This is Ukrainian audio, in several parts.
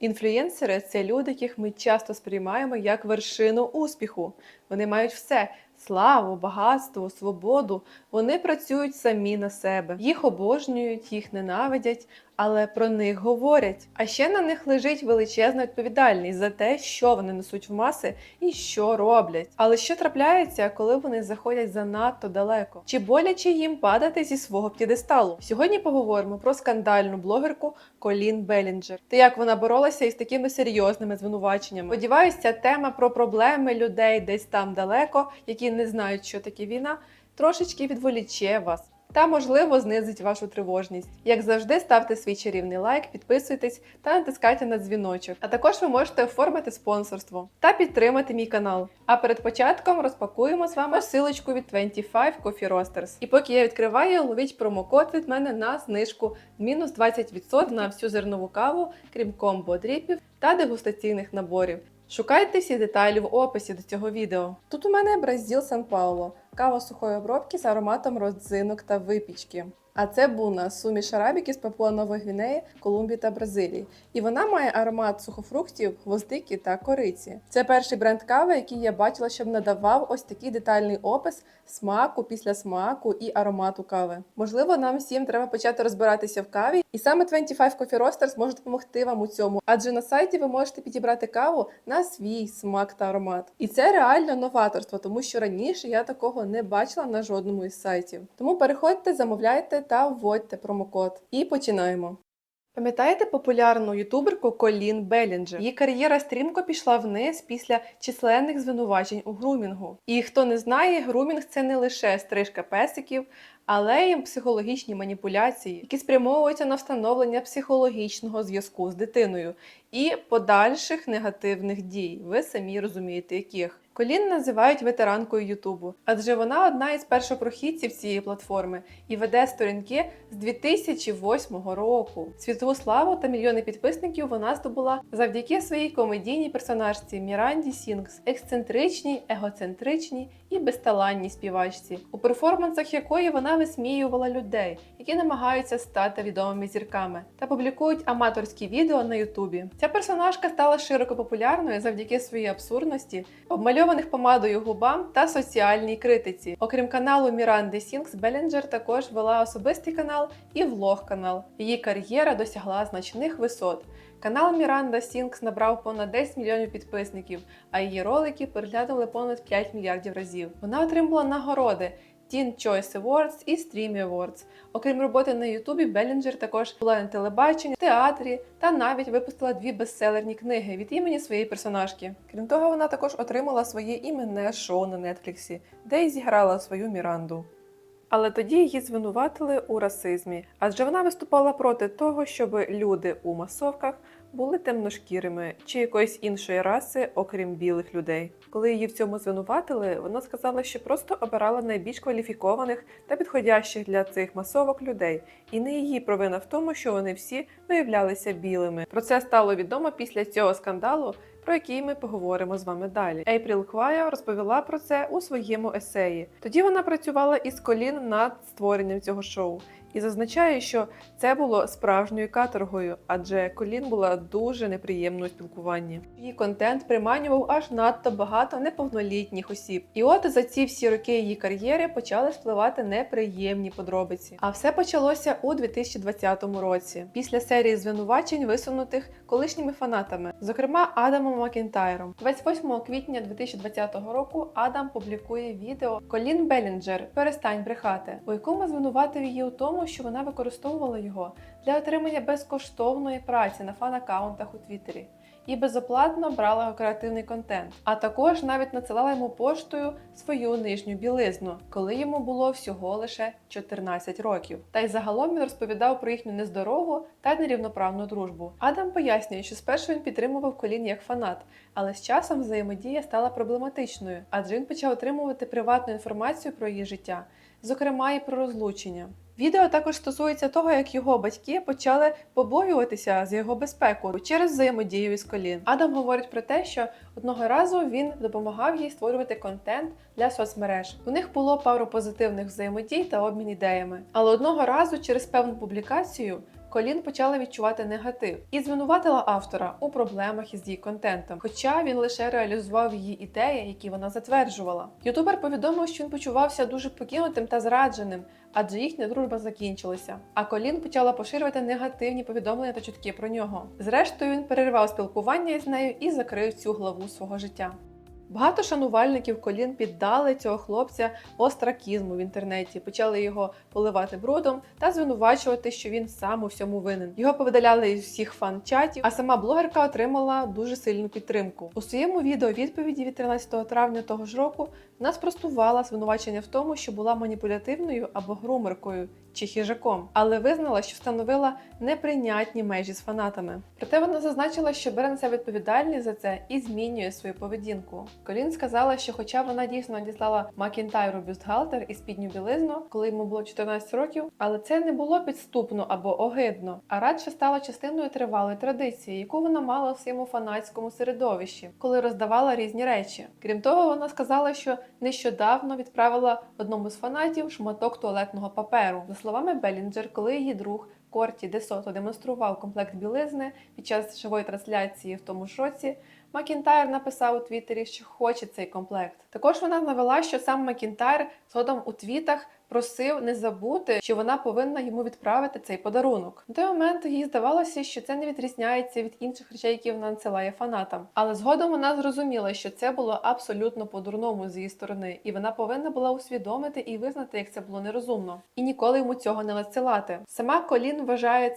Інфлюєнсери це люди, яких ми часто сприймаємо як вершину успіху. Вони мають все. Славу, багатство, свободу. Вони працюють самі на себе. Їх обожнюють, їх ненавидять, але про них говорять. А ще на них лежить величезна відповідальність за те, що вони несуть в маси і що роблять. Але що трапляється, коли вони заходять занадто далеко? Чи боляче їм падати зі свого п'єдесталу? Сьогодні поговоримо про скандальну блогерку Колін Белінджер та як вона боролася із такими серйозними звинуваченнями. Сподіваюся, тема про проблеми людей десь там далеко, які не знають, що таке війна, трошечки відволіче вас. Та, можливо, знизить вашу тривожність. Як завжди, ставте свій чарівний лайк, підписуйтесь та натискайте на дзвіночок. А також ви можете оформити спонсорство та підтримати мій канал. А перед початком розпакуємо з вами силочку від 25 Coffee Roasters. І поки я відкриваю, ловіть промокод від мене на знижку мінус 20% на всю зернову каву, крім комбо дріпів та дегустаційних наборів. Шукайте всі деталі в описі до цього відео. Тут у мене Бразіл Сан Пауло, кава сухої обробки з ароматом родзинок та випічки. А це буна суміш арабіки з Папуа Нової Гвінеї, Колумбії та Бразилії. І вона має аромат сухофруктів, гвоздики та кориці. Це перший бренд кави, який я бачила, щоб надавав ось такий детальний опис смаку після смаку і аромату кави. Можливо, нам всім треба почати розбиратися в каві, і саме 25 Coffee Roasters може допомогти вам у цьому, адже на сайті ви можете підібрати каву на свій смак та аромат. І це реально новаторство, тому що раніше я такого не бачила на жодному із сайтів. Тому переходьте, замовляйте та вводьте промокод. І починаємо. Пам'ятаєте популярну ютуберку Колін Белінджер? Її кар'єра стрімко пішла вниз після численних звинувачень у грумінгу. І хто не знає, грумінг це не лише стрижка песиків, але й психологічні маніпуляції, які спрямовуються на встановлення психологічного зв'язку з дитиною і подальших негативних дій. Ви самі розумієте, яких. Колін називають ветеранкою Ютубу, адже вона одна із першопрохідців цієї платформи і веде сторінки з 2008 року. Світову славу та мільйони підписників вона здобула завдяки своїй комедійній персонажці Міранді Сінгс, ексцентричній, егоцентричній і безталанній співачці, у перформансах якої вона висміювала людей, які намагаються стати відомими зірками, та публікують аматорські відео на Ютубі. Ця персонажка стала широко популярною завдяки своїй абсурдності, обмальованих помадою губам та соціальній критиці. Окрім каналу Міранди Сінгс, Белінджер також вела особистий канал і влог-канал. Її кар'єра досягла значних висот. Канал Міранда Сінгс набрав понад 10 мільйонів підписників, а її ролики переглянули понад 5 мільярдів разів. Вона отримала нагороди. Teen Choice Awards і Streamy Awards. Окрім роботи на Ютубі, Белінджер також була на телебаченні, театрі та навіть випустила дві бестселерні книги від імені своєї персонажки. Крім того, вона також отримала своє іменне шоу на Нетфліксі, де й зіграла свою Міранду. Але тоді її звинуватили у расизмі, адже вона виступала проти того, щоб люди у масовках були темношкірими чи якоїсь іншої раси, окрім білих людей. Коли її в цьому звинуватили, вона сказала, що просто обирала найбільш кваліфікованих та підходящих для цих масовок людей, і не її провина в тому, що вони всі виявлялися білими. Про це стало відомо після цього скандалу. Про який ми поговоримо з вами далі. Ейпріл Хвая розповіла про це у своєму есеї. Тоді вона працювала із колін над створенням цього шоу і зазначає, що це було справжньою каторгою, адже колін була дуже неприємною у спілкуванні. Її контент приманював аж надто багато неповнолітніх осіб. І от за ці всі роки її кар'єри почали спливати неприємні подробиці. А все почалося у 2020 році, після серії звинувачень, висунутих колишніми фанатами, зокрема Адамом Макінтайром. 28 квітня 2020 року Адам публікує відео Колін Белінджер Перестань брехати, у якому звинуватив її у тому, що вона використовувала його для отримання безкоштовної праці на фан-аккаунтах у Твіттері і безоплатно брала креативний контент, а також навіть надсилала йому поштою свою нижню білизну, коли йому було всього лише 14 років. Та й загалом він розповідав про їхню нездорову та нерівноправну дружбу. Адам пояснює, що спершу він підтримував колін як фанат, але з часом взаємодія стала проблематичною, адже він почав отримувати приватну інформацію про її життя, зокрема і про розлучення. Відео також стосується того, як його батьки почали побоюватися за його безпеку через взаємодію із колін. Адам говорить про те, що одного разу він допомагав їй створювати контент для соцмереж. У них було пару позитивних взаємодій та обмін ідеями. Але одного разу через певну публікацію Колін почала відчувати негатив і звинуватила автора у проблемах із її контентом, хоча він лише реалізував її ідеї, які вона затверджувала. Ютубер повідомив, що він почувався дуже покинутим та зрадженим, адже їхня дружба закінчилася. А Колін почала поширювати негативні повідомлення та чутки про нього. Зрештою, він перервав спілкування із нею і закрив цю главу свого життя. Багато шанувальників колін піддали цього хлопця остракізму в інтернеті, почали його поливати брудом та звинувачувати, що він сам у всьому винен. Його повидаляли із всіх фан-чатів, а сама блогерка отримала дуже сильну підтримку. У своєму відео відповіді від 13 травня того ж року вона спростувала звинувачення в тому, що була маніпулятивною або грумеркою чи хижаком, але визнала, що встановила неприйнятні межі з фанатами. Проте вона зазначила, що бере на себе відповідальність за це і змінює свою поведінку. Колін сказала, що, хоча вона дійсно надіслала Макінтайру бюстгальтер і спідню білизну, коли йому було 14 років, але це не було підступно або огидно, а радше стало частиною тривалої традиції, яку вона мала в своєму фанатському середовищі, коли роздавала різні речі. Крім того, вона сказала, що нещодавно відправила одному з фанатів шматок туалетного паперу. За словами Белінджер, коли її друг Корті Десото демонстрував комплект білизни під час живої трансляції в тому ж році. Макінтайр написав у Твіттері, що хоче цей комплект. Також вона навела, що сам Макінтайр згодом у твітах просив не забути, що вона повинна йому відправити цей подарунок. На той момент їй здавалося, що це не відрізняється від інших речей, які вона надсилає фанатам. Але згодом вона зрозуміла, що це було абсолютно по-дурному з її сторони, і вона повинна була усвідомити і визнати, як це було нерозумно, і ніколи йому цього не надсилати. Сама Колін вважає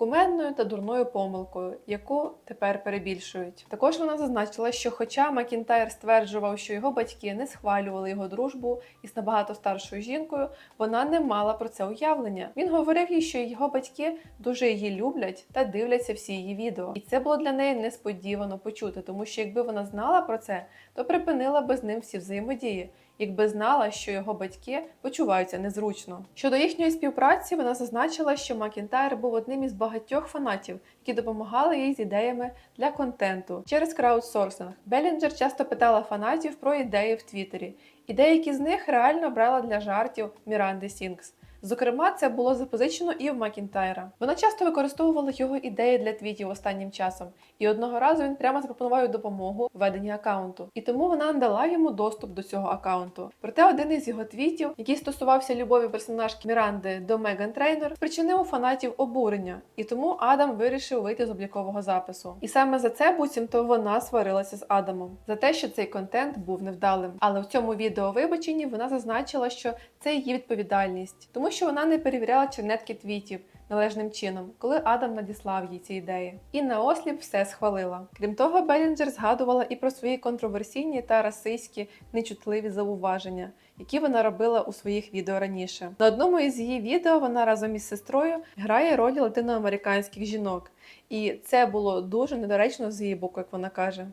це кумедною та дурною помилкою, яку тепер перебільшують. Також вона зазначила, що, хоча Макінтайр стверджував, що його батьки не схвалювали його дружбу із набагато старшою жінкою, вона не мала про це уявлення. Він говорив їй, що його батьки дуже її люблять та дивляться всі її відео. І це було для неї несподівано почути, тому що якби вона знала про це, то припинила би з ним всі взаємодії якби знала, що його батьки почуваються незручно. Щодо їхньої співпраці, вона зазначила, що Макінтайр був одним із багатьох фанатів, які допомагали їй з ідеями для контенту через краудсорсинг. Белінджер часто питала фанатів про ідеї в Твіттері, і деякі з них реально брала для жартів Міранди Сінкс. Зокрема, це було запозичено і в Макінтайра. Вона часто використовувала його ідеї для твітів останнім часом, і одного разу він прямо запропонував допомогу в веденні аккаунту. І тому вона надала йому доступ до цього аккаунту. Проте один із його твітів, який стосувався любові персонажки Міранди до Меган Трейнер, спричинив у фанатів обурення, і тому Адам вирішив вийти з облікового запису. І саме за це буцімто вона сварилася з Адамом за те, що цей контент був невдалим. Але в цьому відео вибаченні вона зазначила, що це її відповідальність, що вона не перевіряла чернетки твітів належним чином, коли Адам надіслав їй ці ідеї. І наосліп все схвалила. Крім того, Белінджер згадувала і про свої контроверсійні та расистські нечутливі зауваження, які вона робила у своїх відео раніше. На одному із її відео вона разом із сестрою грає ролі латиноамериканських жінок, і це було дуже недоречно з її боку, як вона каже.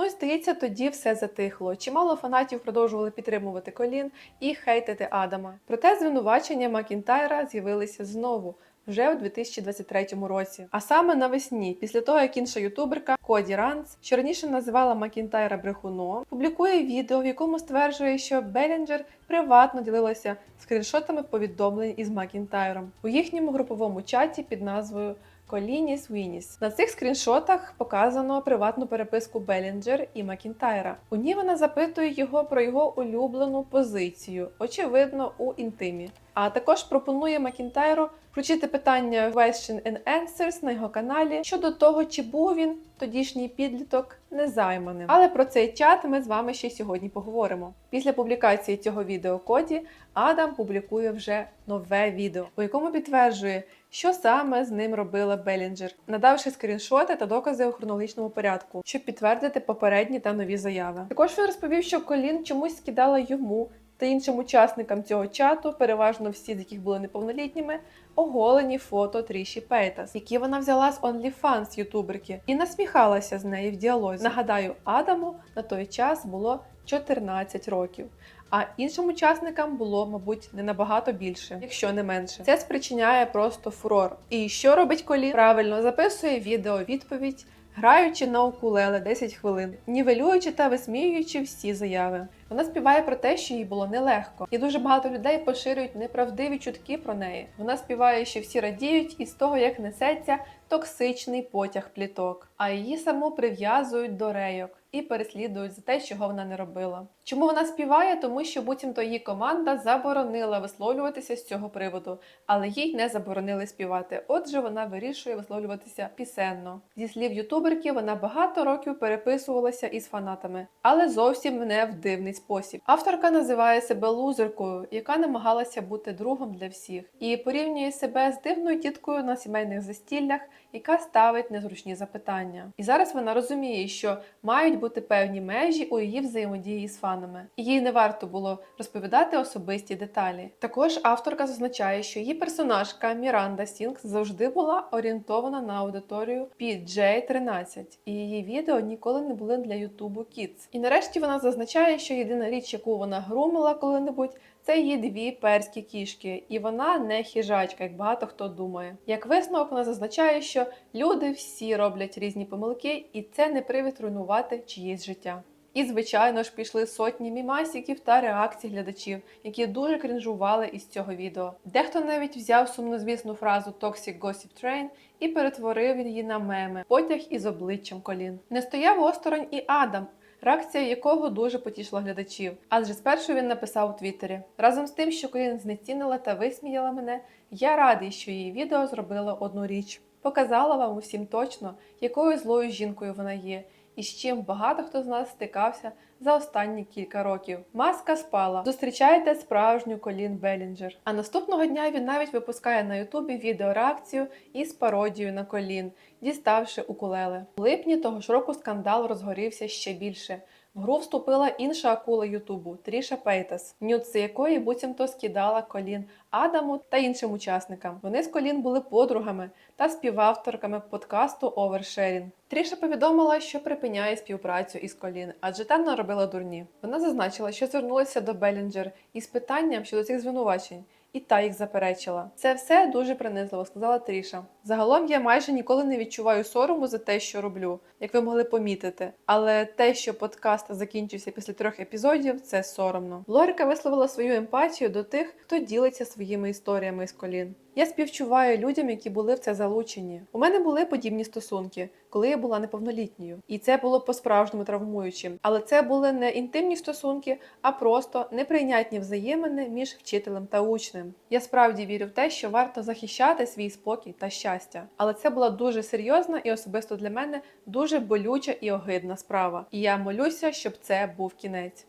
Ну і здається, тоді все затихло. Чимало фанатів продовжували підтримувати колін і хейтити Адама. Проте звинувачення Макінтайра з'явилися знову. Вже у 2023 році, а саме навесні, після того як інша ютуберка Коді Ранс, що раніше називала Макінтайра брехуном, публікує відео, в якому стверджує, що Белінджер приватно ділилася скріншотами повідомлень із Макінтайром у їхньому груповому чаті під назвою Колініс Вініс. На цих скріншотах показано приватну переписку Белінджер і Макінтайра. У ній вона запитує його про його улюблену позицію, очевидно, у інтимі. А також пропонує Макінтайру включити питання Question and Answers на його каналі щодо того, чи був він тодішній підліток незайманим. Але про цей чат ми з вами ще сьогодні поговоримо. Після публікації цього відео коді Адам публікує вже нове відео, у якому підтверджує, що саме з ним робила Белінджер, надавши скріншоти та докази у хронологічному порядку, щоб підтвердити попередні та нові заяви. Також він розповів, що Колін чомусь скидала йому та іншим учасникам цього чату, переважно всі з яких були неповнолітніми, оголені фото Тріші Пейтас, які вона взяла з OnlyFans ютуберки, і насміхалася з нею в діалозі. Нагадаю, Адаму на той час було 14 років. А іншим учасникам було, мабуть, не набагато більше, якщо не менше. Це спричиняє просто фурор. І що робить Колі? Правильно записує відео відповідь граючи на укулеле 10 хвилин, нівелюючи та висміюючи всі заяви. Вона співає про те, що їй було нелегко, і дуже багато людей поширюють неправдиві чутки про неї. Вона співає, що всі радіють із того, як несеться токсичний потяг пліток, а її саму прив'язують до рейок і переслідують за те, чого вона не робила. Чому вона співає? Тому що буцімто її команда заборонила висловлюватися з цього приводу, але їй не заборонили співати. Отже, вона вирішує висловлюватися пісенно. Зі слів ютуберки, вона багато років переписувалася із фанатами, але зовсім не в дивний спосіб. Авторка називає себе лузеркою, яка намагалася бути другом для всіх, і порівнює себе з дивною тіткою на сімейних застіллях, яка ставить незручні запитання. І зараз вона розуміє, що мають бути певні межі у її взаємодії з фанами, і їй не варто було розповідати особисті деталі. Також авторка зазначає, що її персонажка Міранда Сінгс завжди була орієнтована на аудиторію PJ13, і її відео ніколи не були для Ютубу Kids. І нарешті вона зазначає, що єдина річ, яку вона грумила коли-небудь, це її дві перські кішки, і вона не хижачка, як багато хто думає. Як висновок, вона зазначає, що люди всі роблять різні помилки, і це не привід руйнувати чиєсь життя. І, звичайно ж, пішли сотні мімасиків та реакцій глядачів, які дуже крінжували із цього відео. Дехто навіть взяв сумнозвісну фразу Toxic Gossip Train і перетворив її на меми, потяг із обличчям колін. Не стояв осторонь і Адам, реакція якого дуже потішила глядачів. Адже спершу він написав у Твіттері: разом з тим, що Колін знецінила та висміяла мене, я радий, що її відео зробило одну річ. Показала вам усім точно, якою злою жінкою вона є, і з чим багато хто з нас стикався за останні кілька років. Маска спала. Зустрічайте справжню Колін Белінджер. А наступного дня він навіть випускає на Ютубі відеореакцію із пародією на колін, діставши укулеле. У липні того ж року скандал розгорівся ще більше. В гру вступила інша акула Ютубу Тріша Пейтас, нюци якої буцімто скидала колін Адаму та іншим учасникам. Вони з колін були подругами та співавторками подкасту Oversharing. Тріша повідомила, що припиняє співпрацю із колін, адже там наробила дурні. Вона зазначила, що звернулася до Белінджер із питанням щодо цих звинувачень. І та їх заперечила. Це все дуже принизливо, сказала Тріша. Загалом я майже ніколи не відчуваю сорому за те, що роблю, як ви могли помітити. Але те, що подкаст закінчився після трьох епізодів, це соромно. Блогерка висловила свою емпатію до тих, хто ділиться своїми історіями з колін. Я співчуваю людям, які були в це залучені. У мене були подібні стосунки, коли я була неповнолітньою, і це було по-справжньому травмуючим. Але це були не інтимні стосунки, а просто неприйнятні взаємини між вчителем та учнем. Я справді вірю в те, що варто захищати свій спокій та щастя. Але це була дуже серйозна і особисто для мене дуже болюча і огидна справа. І я молюся, щоб це був кінець.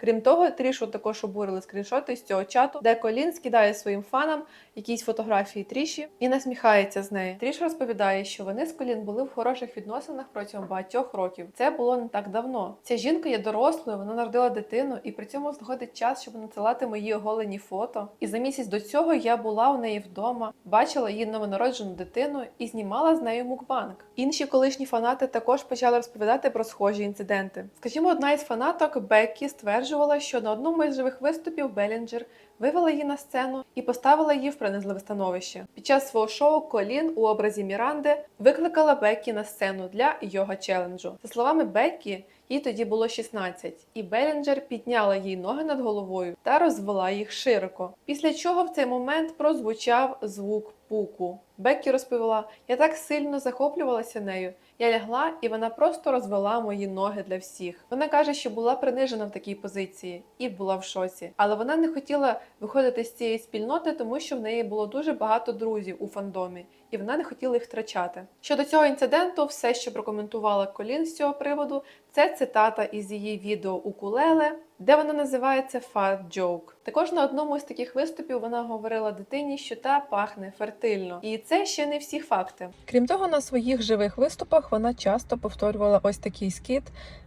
Крім того, Трішу також обурили скріншоти з цього чату, де Колін скидає своїм фанам якісь фотографії Тріші і насміхається з неї. Тріш розповідає, що вони з Колін були в хороших відносинах протягом багатьох років. Це було не так давно. Ця жінка є дорослою, вона народила дитину і при цьому знаходить час, щоб надсилати мої оголені фото. І за місяць до цього я була у неї вдома, бачила її новонароджену дитину і знімала з нею мукбанк. Інші колишні фанати також почали розповідати про схожі інциденти. Скажімо, одна із фанаток Беккі стверджувала, що на одному із живих виступів Белінджер вивела її на сцену і поставила її в принизливе становище. Під час свого шоу Колін у образі Міранди викликала Беккі на сцену для йога челенджу. За словами Беккі, їй тоді було 16, і Белінджер підняла їй ноги над головою та розвела їх широко. Після чого в цей момент прозвучав звук пуку. Беккі розповіла: я так сильно захоплювалася нею. Я лягла, і вона просто розвела мої ноги для всіх. Вона каже, що була принижена в такій позиції і була в шоці. Але вона не хотіла виходити з цієї спільноти, тому що в неї було дуже багато друзів у фандомі, і вона не хотіла їх втрачати. Щодо цього інциденту, все, що прокоментувала Колін з цього приводу, це цитата із її відео Укулеле, де вона називається «fat joke». Також на одному з таких виступів вона говорила дитині, що та пахне фертильно, і це ще не всі факти. Крім того, на своїх живих виступах вона часто повторювала ось такий скіт,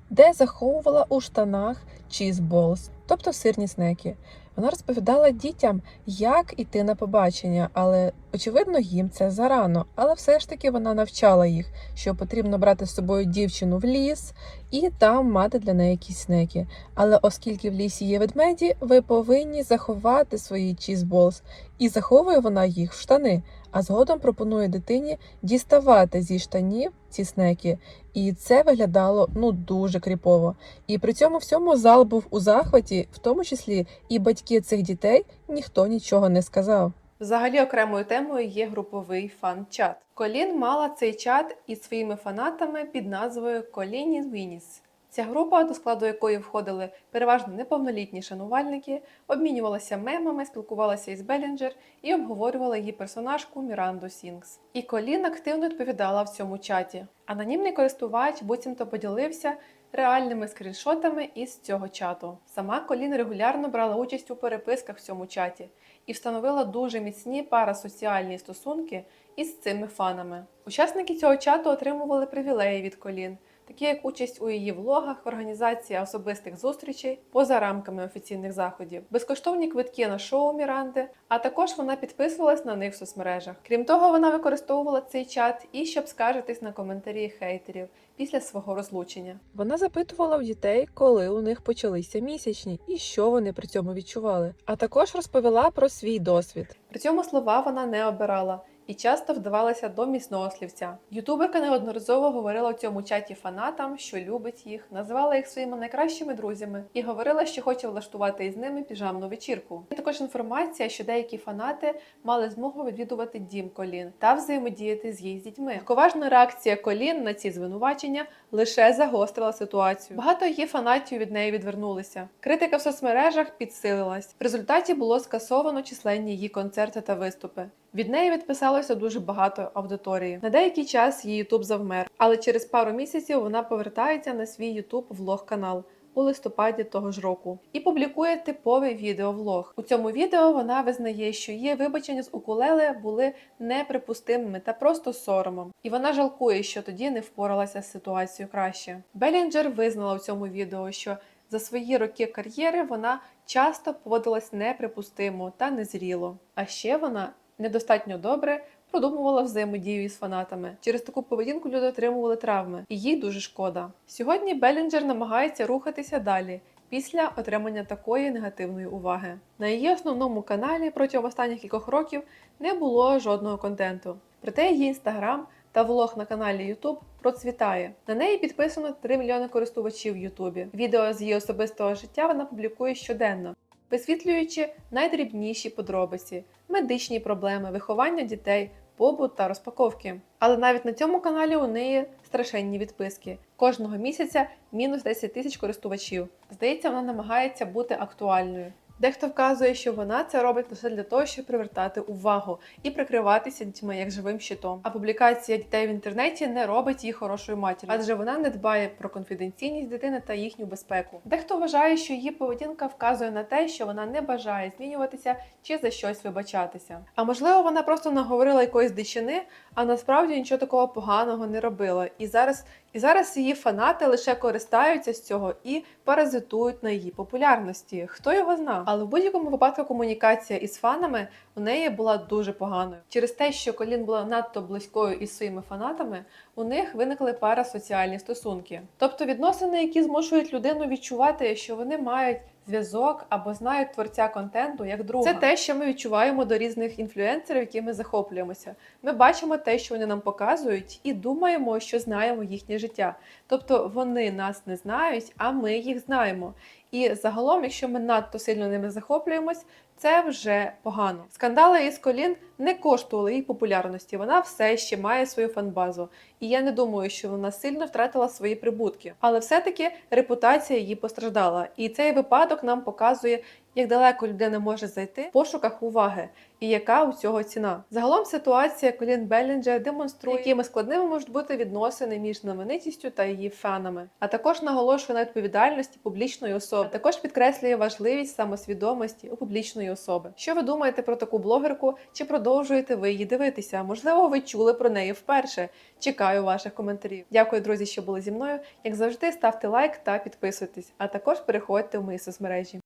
де заховувала у штанах чізболс, тобто сирні снеки. Вона розповідала дітям, як іти на побачення, але очевидно їм це зарано. Але все ж таки вона навчала їх, що потрібно брати з собою дівчину в ліс і там мати для неї якісь снеки. Але оскільки в лісі є ведмеді, ви повинні заховати свої чізболс. І заховує вона їх в штани. А згодом пропонує дитині діставати зі штанів ці снеки. І це виглядало ну дуже кріпово. І при цьому всьому зал був у захваті, в тому числі і батьки цих дітей ніхто нічого не сказав. Взагалі окремою темою є груповий фан-чат. Колін мала цей чат із своїми фанатами під назвою Колініс Вініс. Ця група, до складу якої входили переважно неповнолітні шанувальники, обмінювалася мемами, спілкувалася із Белінджер і обговорювала її персонажку Міранду Сінгс. І Колін активно відповідала в цьому чаті. Анонімний користувач буцімто поділився реальними скріншотами із цього чату. Сама Колін регулярно брала участь у переписках в цьому чаті і встановила дуже міцні парасоціальні стосунки із цими фанами. Учасники цього чату отримували привілеї від Колін, такі як участь у її влогах, організація особистих зустрічей поза рамками офіційних заходів, безкоштовні квитки на шоу Міранди, а також вона підписувалась на них в соцмережах. Крім того, вона використовувала цей чат і щоб скаржитись на коментарі хейтерів після свого розлучення. Вона запитувала в дітей, коли у них почалися місячні і що вони при цьому відчували. А також розповіла про свій досвід. При цьому слова вона не обирала. І часто вдавалася до міцного слівця. Ютуберка неодноразово говорила у цьому чаті фанатам, що любить їх, називала їх своїми найкращими друзями і говорила, що хоче влаштувати із ними піжамну вечірку. Є також інформація, що деякі фанати мали змогу відвідувати дім Колін та взаємодіяти з її з дітьми. Коважна реакція Колін на ці звинувачення лише загострила ситуацію. Багато її фанатів від неї відвернулися. Критика в соцмережах підсилилась. В результаті було скасовано численні її концерти та виступи. Від неї відписалося дуже багато аудиторії. На деякий час її Ютуб завмер, але через пару місяців вона повертається на свій Ютуб влог канал. У листопаді того ж року і публікує типовий відеовлог. У цьому відео вона визнає, що її вибачення з укулеле були неприпустимими та просто соромом. І вона жалкує, що тоді не впоралася з ситуацією краще. Белінджер визнала у цьому відео, що за свої роки кар'єри вона часто поводилась неприпустимо та незріло. А ще вона недостатньо добре продумувала взаємодію із фанатами. Через таку поведінку люди отримували травми, і їй дуже шкода. Сьогодні Белінджер намагається рухатися далі. Після отримання такої негативної уваги на її основному каналі протягом останніх кількох років не було жодного контенту. Проте її інстаграм та влог на каналі YouTube процвітає. На неї підписано 3 мільйони користувачів в Ютубі. Відео з її особистого життя вона публікує щоденно, висвітлюючи найдрібніші подробиці, медичні проблеми, виховання дітей, побут та розпаковки. Але навіть на цьому каналі у неї страшенні відписки. Кожного місяця мінус 10 тисяч користувачів. Здається, вона намагається бути актуальною. Дехто вказує, що вона це робить лише для того, щоб привертати увагу і прикриватися дітьми як живим щитом. А публікація дітей в інтернеті не робить її хорошою матір'ю, адже вона не дбає про конфіденційність дитини та їхню безпеку. Дехто вважає, що її поведінка вказує на те, що вона не бажає змінюватися чи за щось вибачатися. А можливо, вона просто наговорила якоїсь дичини, а насправді нічого такого поганого не робила. І зараз, і зараз її фанати лише користаються з цього і паразитують на її популярності. Хто його знав? Але в будь-якому випадку комунікація із фанами у неї була дуже поганою. Через те, що Колін була надто близькою із своїми фанатами, у них виникли парасоціальні стосунки, тобто відносини, які змушують людину відчувати, що вони мають. Зв'язок або знають творця контенту як друга. Це те, що ми відчуваємо до різних інфлюенсерів, які ми захоплюємося. Ми бачимо те, що вони нам показують, і думаємо, що знаємо їхнє життя. Тобто вони нас не знають, а ми їх знаємо. І загалом, якщо ми надто сильно ними захоплюємось, це вже погано. Скандали із колін не коштували їй популярності. Вона все ще має свою фанбазу. І я не думаю, що вона сильно втратила свої прибутки. Але все-таки репутація її постраждала. І цей випадок нам показує, як далеко людина може зайти в пошуках уваги і яка у цього ціна. Загалом ситуація Колін Беллінджер демонструє, якими складними можуть бути відносини між знаменитістю та її фанами, а також наголошує на відповідальності публічної особи. А також підкреслює важливість самосвідомості у публічної особи. Що ви думаєте про таку блогерку? Чи продовжуєте ви її дивитися? Можливо, ви чули про неї вперше. Чекаю ваших коментарів. Дякую, друзі, що були зі мною. Як завжди, ставте лайк та підписуйтесь, а також переходьте в мої соцмережі.